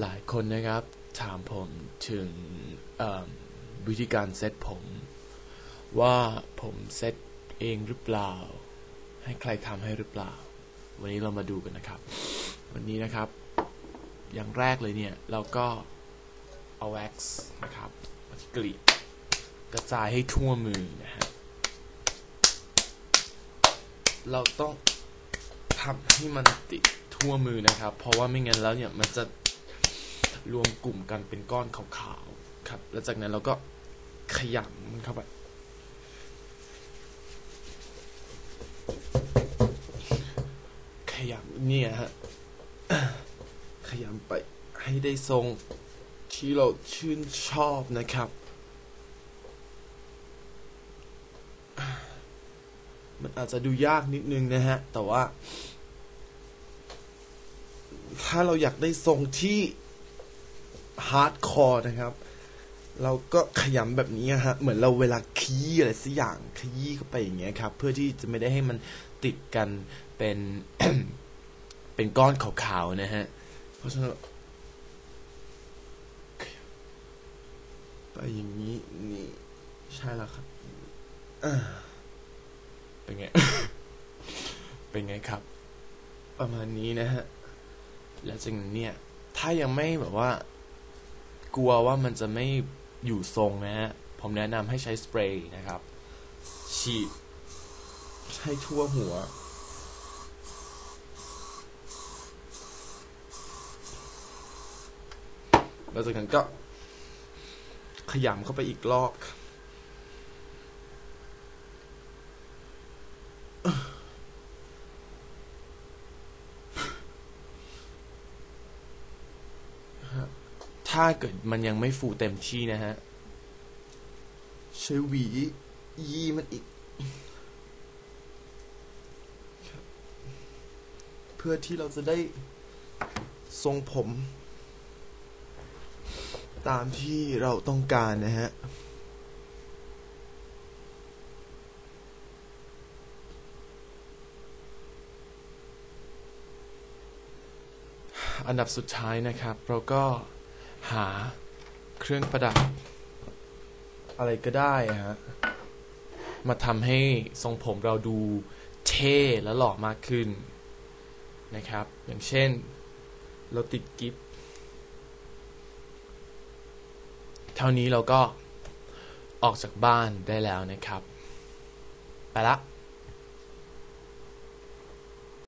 หลายคนนะครับ ถามผมถึงวิธีการเซตผม ว่าผมเซตเองหรือเปล่า ให้ใครทำให้หรือเปล่า วันนี้เรามาดูกันนะครับ วันนี้นะครับ อย่างแรกเลยเนี่ย เราก็เอาแว็กซ์นะครับมาที่กลีบกระจายให้ทั่วมือนะฮะเราต้องทำให้มันติดทั่วมือนะครับ เพราะว่าไม่งั้นแล้วเนี่ยมันจะ รวมกลุ่มกันเป็นก้อนขาวๆครับ แล้วจากนั้นเราก็ขยำมันเข้าไปขยำเนี่ยฮะขยำไปให้ได้ทรงที่เราชื่นชอบนะครับ มันอาจจะดูยากนิดนึงนะฮะ แต่ว่า ถ้าเราอยากได้ทรงที่ ฮาร์ดคอร์นะครับ เราก็ขยำแบบนี้ฮะ เหมือนเราเวลาขี้อะไรสักอย่างขยี้เข้าไปอย่างเงี้ยครับ เพื่อที่จะไม่ได้ให้มันติดกันเป็นเป็นก้อนขาวๆนะฮะ เพราะฉะนั้นไปอย่างนี้นี่ใช่แล้วครับเป็นไง เป็นไงครับ ประมาณนี้นะฮะ แล้วจากนั้นเนี่ย ถ้ายังไม่แบบว่า กลัวว่ามันจะไม่อยู่ทรงนะฮะ ผมแนะนำให้ใช้สเปรย์นะครับ ฉีดให้ทั่วหัว แล้วจากนั้นก็ ขยำเข้าไปอีกรอบครับ ถ้าเกิดมันยังไม่ฟูเต็มที่นะฮะใช้หวียีมันอีกครับเพื่อที่เราจะได้ทรงผม ตามที่เราต้องการนะฮะอันดับสุดท้ายนะครับ เราก็ หา เครื่องประดับ อะไรก็ได้ฮะ มาทำให้ทรงผมเราดูเท่และหล่อมากขึ้นนะครับ อย่างเช่น เราติดกิฟเท่านี้เราก็ออกจากบ้านได้แล้วนะครับ ไปละ